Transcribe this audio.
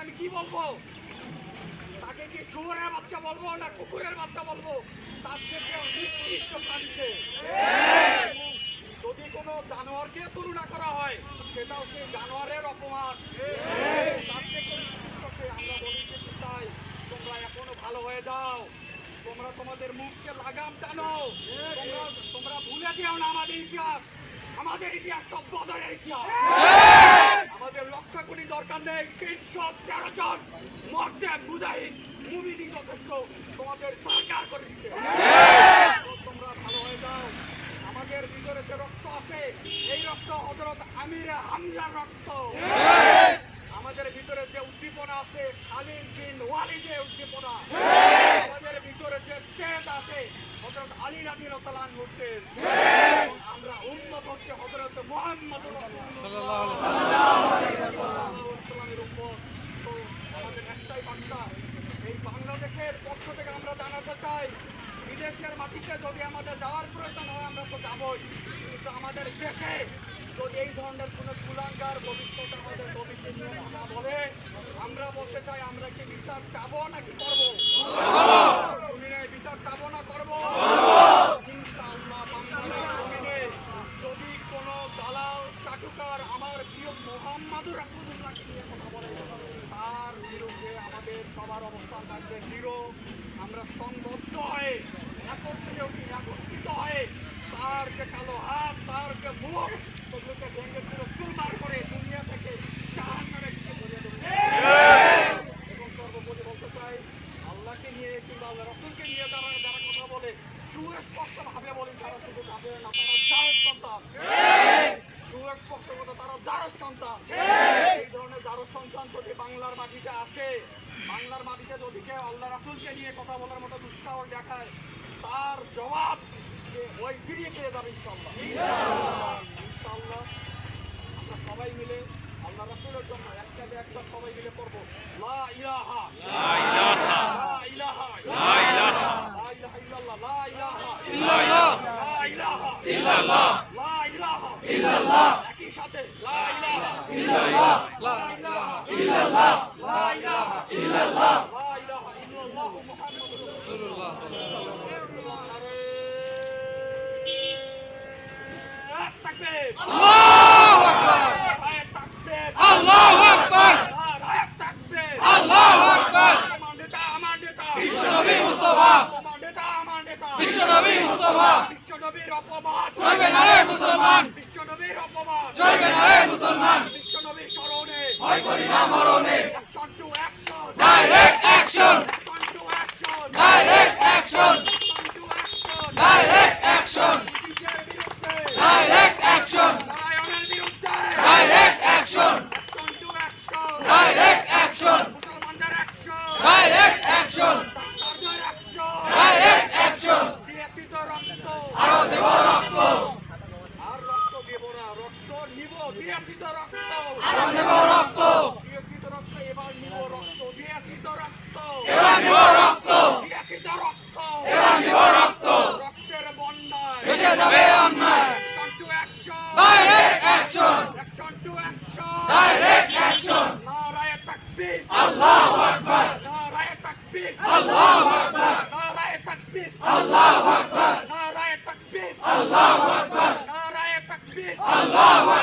আমি কি বলব? তাকে কি শুয়োরের বাচ্চা বলব না কুকুরের বাচ্চা বলব? তার থেকে নিকৃষ্ট প্রাণী সে। যদি কোনো জানোয়ারকে তুলনা করা হয়, সেটাও সেই জানোয়ারের অপমান। তার থেকে আমরা বলি যে চাই তোমরা এখনও ভালো হয়ে যাও। তোমরা তোমাদের মুখকে লাগাম টানো। তোমরা তোমরা ভুলে যেও না আমাদের ইতিহাস। আমাদের ইতিহাস তো বদলের আমাদের লক্ষ কোটি দরকার নেই তিনশো তেরো জন মরতে বুঝাই মুমিনি যথেষ্ট, তোমাদের সরকার করে দিতে। তোমরা ভালো হয়ে যাও। আমাদের ভিতরে যে রক্ত আছে, এই রক্ত হজরত আমির হামজার রক্ত। আমাদের ভিতরে যে উদ্দীপনা আছে, খালিদ বিন ওয়ালিদের উদ্দীপনা। আমাদের ভিতরে যে তেজ আছে হজরত আলী রাজি রতলান মুর্তেজ আমরা হচ্ছে হজরত মোহাম্মদ সাল্লামের উপর তো আমাদের একটাই বার্তা এই বাংলাদেশের পক্ষ থেকে আমরা জানাতে চাই বিদেশের মাটিতে যদি আমাদের যাওয়ার প্রয়োজন হয় আমরা তো যাবই। কিন্তু আমাদের দেশে যদি এই ধরনের কোনো কুলাঙ্গার ভবিষ্যতে আমাদের ভবিষ্যৎ কথা বলে আমরা বলতে চাই আমরা কি বিচার চাবো নাকি করব জমিনে বিচার চাবো না করব ইনশাআল্লাহ বাংলাদেশ জমিনে যদি কোনো দালাল চাটুকার আমার প্রিয় রাসূলুল্লাহকে নিয়ে কথা বলে তার বিরুদ্ধে আমাদের সবার অবস্থান থাকবে দৃঢ় আমরা সংবদ্ধ হয়ে। একত্রিত একত্রিত হয়ে তার যে কালো হাত তার যে মুখ সেগুলোকে ভেঙে পুরো চুরমার করে দুনিয়া থেকে জাহান্নামে দিকে ধরিয়ে দেবো এবং সর্বোপরি বলতে চাই আল্লাহকে নিয়ে কিংবা আল্লাহ রসুলকে নিয়ে যারা যারা কথা বলে সুস্পষ্ট ভাবে বলেন তারা শুধু যাবে না তারা জায়ের সন্তান এই ধরনের জারস সন্তান যদি বাংলার মাটিতে আসে বাংলার মাটিতে যদি কেউ আল্লাহ রাসুলকে নিয়ে কথা বলার মতো দুঃসাহস দেখায় তার জবাব যে ওই ফিরিয়ে পেয়ে যাবে ইনশাল্লাহ ইনশাল্লাহ আমরা সবাই মিলে আল্লাহ রাসূলের জন্য একসাথে একবার সবাই মিলে পড়ব লা ইলাহা। লা ইলাহা। লা ইলাহা। লা ইলাহা। লা ইলাহা ইল্লাল্লাহ। লা ইলাহা ইল্লাল্লাহ লা ইলাহা। ইল্লাল্লাহ লা ইলাহা। ইল্লাল্লাহ একই সাথে লা ইলাহা ইল্লাল্লাহ লা ইলাহা ইল্লাল্লাহ লা ইলাহা ইল্লাল্লাহ লা ইলাহা ইল্লাল্লাহ মুহাম্মাদুর রাসূলুল্লাহ তাকবীর আল্লাহু আকবার আল্লাহু আকবার তাকবীর আল্লাহু আকবার আমার নেতা আমার নেতা বিশ্বনবী মুস্তাফা আমার নেতা আমার নেতা বিশ্বনবী মুস্তাফা বিশ্বনবীর অপমান চলবে না রে মুসলমান বিশ্বনবীর অপমান চলবে না রে মুসলমান। বিশ্বনবীর স্মরণে। ভয় করি না মরণে। Action to action direct action action to action direct action action to action direct action ব্রিটিশের বিরুদ্ধে ডাইরেক্ট অ্যাকশন নারায়ণের বিরুদ্ধে direct action action to action direct action মুসলমানদের অ্যাকশন ডাইরেক্ট অ্যাকশন ডাক্তারদের অ্যাকশন ডাইরেক্ট অ্যাকশন সিএসিত রক্ত আরও দেব রক্ত আর রক্ত দেব না রক্ত নিব বিয়াসিত রক্ত আরও দেব রক্ত বিয়াসিত রক্ত এবার নিব রক্ত বিয়াসিত রক্ত এবার দেব রক্ত বিয়াসিত রক্ত এবার দেব রক্ত রক্তের বন্যায় ভেসে যাবে অন্যায় ডাইরেক্ট অ্যাকশন ডাইরেক্ট অ্যাকশন আল্লাহু আকবার আল্লাহু আকবার আল্লাহু আকবার আল্লাহু আকবার আল্লাহু আকবার